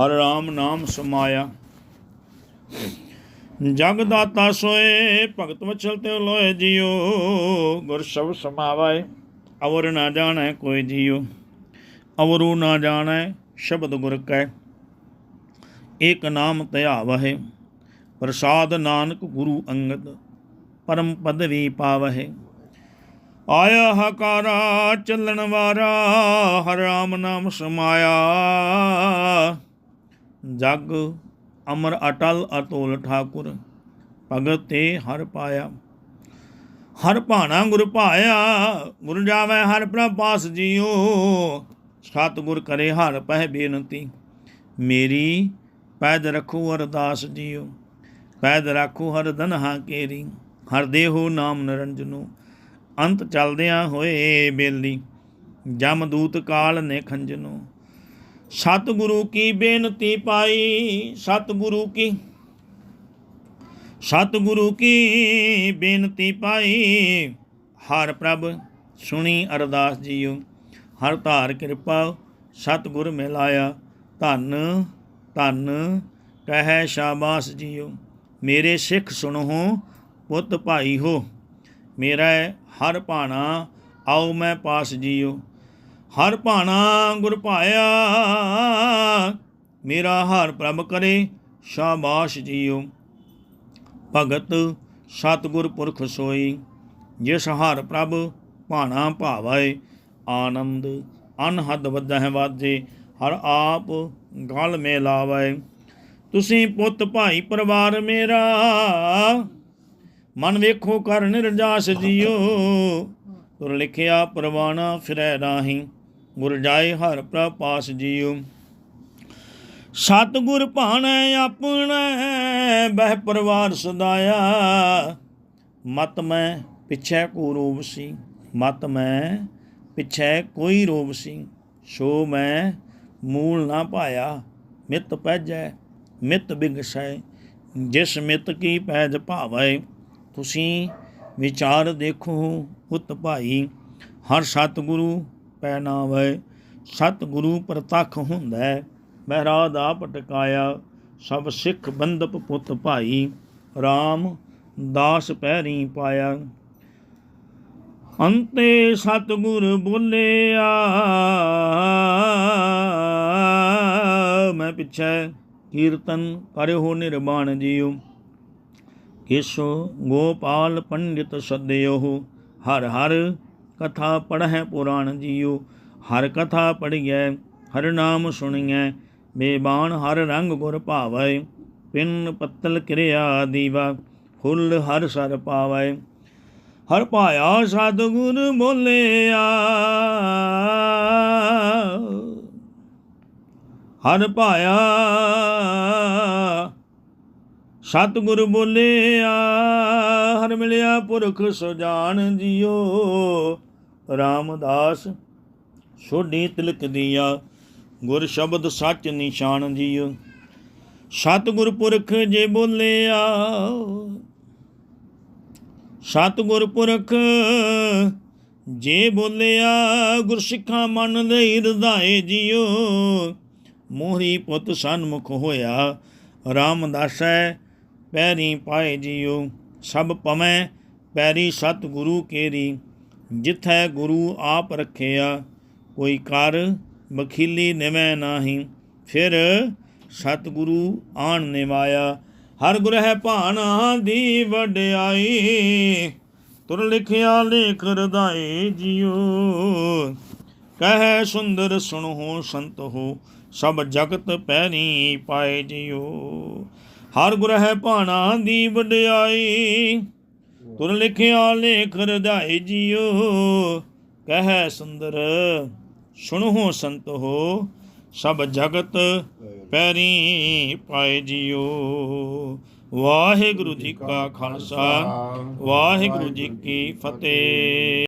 ਹਰ ਰਾਮ ਨਾਮ ਸਮਾਇਆ। ਜਗ ਦਾਤਾ ਸੋਏ, ਭਗਤ ਵਚਲ ਤੇ ਲੋਏ ਜਿਉ ਗੁਰ ਸ਼ਬਦ ਸਮਾਵੈ ਅਵਰ ਨਾ ਜਾਣੈ ਕੋਈ ਜਿਉ ਅਵਰੂ ਨਾ ਜਾਣੈ ਸ਼ਬਦ ਗੁਰ ਕੈ। ਏਕ ਨਾਮ ਧਿਆਵਹਿ ਪ੍ਰਸਾਦ ਨਾਨਕ ਗੁਰੂ ਅੰਗਦ, ਪਰਮ ਪਦਵੀ ਪਾਵਹਿ। ਆਇਆ ਹਕਾਰਾ, ਚੱਲਣ ਵਾਰਾ, ਹਰ ਰਾਮ ਨਾਮ ਸਮਾਇਆ। ਜਗ ਅਮਰ ਅਟਲ ਅਤੋਲ ਠਾਕੁਰ, ਭਗਤ ਤੇ ਹਰ ਪਾਇਆ। ਹਰ ਭਾਣਾ ਗੁਰ ਭਾਇਆ ਗੁਰ ਜਾਵੇ ਹਰ ਪ੍ਰਭਾਸ ਜੀਓ ਸਤਿਗੁਰ ਕਰੇ ਹਰ ਪਹਿ ਬੇਨਤੀ, ਮੇਰੀ ਪੈਦ ਰਖੂ ਅਰਦਾਸ ਜੀਓ ਪੈਦ ਰੱਖੂ ਹਰ ਦਨਹਾ ਕੇਰੀ, ਹਰ ਦੇਹੋ ਨਾਮ ਨਿਰੰਜਨੋ। ਅੰਤ ਚਲਦਿਆਂ ਹੋਏ ਬੇਲੀ ਜਮਦੂਤ ਕਾਲ ਨੇ ਖੰਜਨੋ ਸਤਿਗੁਰੂ ਕੀ ਬੇਨਤੀ ਪਾਈ, ਸਤਿਗੁਰੂ ਕੀ। ਸਤਿਗੁਰੂ ਕੀ ਬੇਨਤੀ ਪਾਈ। ਹਰ ਪ੍ਰਭ ਸੁਣੀ ਅਰਦਾਸ ਜੀਓ, ਹਰ ਧਾਰ ਕਿਰਪਾ ਸਤਿਗੁਰ ਮਿਲਾਇਆ। ਧੰਨ ਧੰਨ ਕਹੈ ਸ਼ਾਬਾਸ ਜੀਓ, ਮੇਰੇ ਸਿੱਖ ਸੁਣੋ, ਪੁੱਤ ਭਾਈ ਹੋ। ਮੇਰਾ ਹਰ ਭਾਣਾ ਆਓ ਮੈਂ ਪਾਸ ਜੀਓ। ਹਰ ਭਾਣਾ ਗੁਰ ਭਾਇਆ, ਮੇਰਾ ਹਰ ਪ੍ਰਭ ਕਰੇ, ਸ਼ਾਬਾਸ਼ ਜੀਓ। ਭਗਤ ਸਤਿਗੁਰ ਪੁਰਖ ਸੋਈ, ਜਿਸ ਹਰ ਪ੍ਰਭ ਭਾਣਾ ਭਾਵੈ ਆਨੰਦ ਅਨਹਦ ਵਧਹਿ ਵਾਜੇ ਹਰ ਆਪ ਗਲ ਮੇ ਲਾਵੈ ਤੁਸੀਂ ਪੁੱਤ ਭਾਈ ਪਰਿਵਾਰ ਮੇਰਾ, ਮਨ ਵੇਖੋ ਕਰ ਨਿਰਜਾਸ ਜੀਓ। ਤੁਰ ਲਿਖਿਆ ਪਰਵਾਨਾ ਫਿਰੈ ਰਾਹੀਂ। ਗੁਰ ਜਾਏ ਹਰ ਪ੍ਰਪਾਸ ਜੀਓ ਸਤਿਗੁਰ ਭਾਣੈ ਆਪਣੈ, ਬਹਿ ਪਰਿਵਾਰ ਸਦਾਇਆ। ਮਤ ਮੈਂ ਪਿਛੈ ਕੋ ਰੋਬ ਸੀ, ਮਤ ਮੈਂ ਪਿਛੈ ਕੋਈ ਰੋਬ ਸੀ। ਸੋ ਮੈਂ ਮੂਲ ਨਾ ਪਾਇਆ, ਮਿਤ ਪੈਜੈ, ਮਿਤ ਬਿਗਸੈ। ਜਿਸ ਮਿਤ ਕੀ ਪੈਜ ਭਾਵੈ, ਤੁਸੀਂ ਵਿਚਾਰ ਦੇਖੋ ਪੁੱਤ ਭਾਈ। ਹਰ ਸਤਿਗੁਰੂ ਪੈ ਨਾਵੈ ਸਤਿਗੁਰੂ ਪ੍ਰਤੱਖ ਹੁੰਦਾ ਮਹਿਰਾ ਦਾ ਪਟਕਾਇਆ ਸਭ ਸਿੱਖ ਬੰਦਪ ਪੁੱਤ ਭਾਈ। RAM ਦਾਸ ਪੈਰੀ ਪਾਇਆ। ਅੰਤੇ ਸਤਿਗੁਰ ਬੋਲਿਆ, ਮੈਂ ਪਿੱਛੇ ਕੀਰਤਨ ਕਰਿਓ ਨਿਰਮਾਣ ਜੀਉ ਕਿਸੋ ਗੋਪਾਲ ਪੰਡਿਤ ਸਦਿਓ, ਹਰ ਹਰ ਕਥਾ ਪੜ੍ਹੈ ਪੁਰਾਣ ਜੀਓ ਹਰ ਕਥਾ ਪੜ੍ਹੀਐ, ਹਰ ਨਾਮ ਸੁਣੀਐ, ਬੇਬਾਨ ਹਰ ਰੰਗ ਗੁਰ ਭਾਵੈ, ਪਿੰਨ ਪੱਤਲ ਕਿਰਿਆ ਦੀਵਾ, ਫੁੱਲ ਹਰ ਸਰ ਪਾਵੈ। ਹਰ ਪਾਇਆ ਸਤਿਗੁਰ ਬੋਲਿਆ। ਹਰ ਪਾਇਆ ਸਤਿਗੁਰ ਬੋਲਿਆ। ਹਰ ਮਿਲਿਆ ਪੁਰਖ ਸੁਜਾਨ ਜਿਓ ਰਾਮਦਾਸ। ਸੋਢੀ ਤਿਲਕ ਦੀਆ ਗੁਰ ਸ਼ਬਦ ਸੱਚ ਨਿਸ਼ਾਨ ਜੀਓ ਸਤਿਗੁਰ ਪੁਰਖ ਜੇ ਬੋਲਿਆ। ਸਤਿਗੁਰ ਪੁਰਖ ਜੇ ਬੋਲਿਆ, ਗੁਰ ਸਿੱਖਾਂ ਮਨ ਦੇ ਹਿਰਦਾਏ ਜੀਓ ਮੋਹਰੀ ਪੁੱਤ ਸਨਮੁਖ ਹੋਇਆ, ਰਾਮਦਾਸੈ ਪੈਰੀ ਪਾਏ ਜੀਓ ਸਭ ਪਵੈ ਪੈਰੀ ਸਤਗੁਰੂ ਕੇਰੀ। ਜਿਥੈ ਗੁਰੂ ਆਪ ਰੱਖਿਆ, ਕੋਈ ਕਰ ਬਖੀਲੀ ਨਿਵੈ ਨਾਹੀ। ਫਿਰ ਸਤਗੁਰੂ ਆਣ ਨਿਵਾਇਆ, ਹਰ ਗੁਰ ਭਾਣਾ ਦੀ ਵਡਿਆਈ। ਤੁਰ ਲਿਖਿਆ ਲੇਖ ਰਦਾਏ ਜੀਓ, ਕਹੈ ਸੁੰਦਰ ਸੁਣੋ ਸੰਤ ਹੋ, ਸਭ ਜਗਤ ਪੈਰੀ ਪਾਏ ਜੀਓ। ਹਰ ਗੁਰ ਭਾਣਾ ਦੀ ਵਡਿਆਈ। ਤੁਰ ਲਿਖਿਆ ਲੇਖ ਰਦਾਏ ਜੀਓ, ਕਹਿ ਸੁੰਦਰ, ਸੁਣੋ ਸੰਤ ਹੋ, ਸਭ ਜਗਤ ਪੈਰੀ ਪਾਏ ਜੀਓ। ਵਾਹਿਗੁਰੂ ਜੀ ਕਾ ਖਾਲਸਾ, ਵਾਹਿਗੁਰੂ ਜੀ ਕੀ ਫਤਿਹ।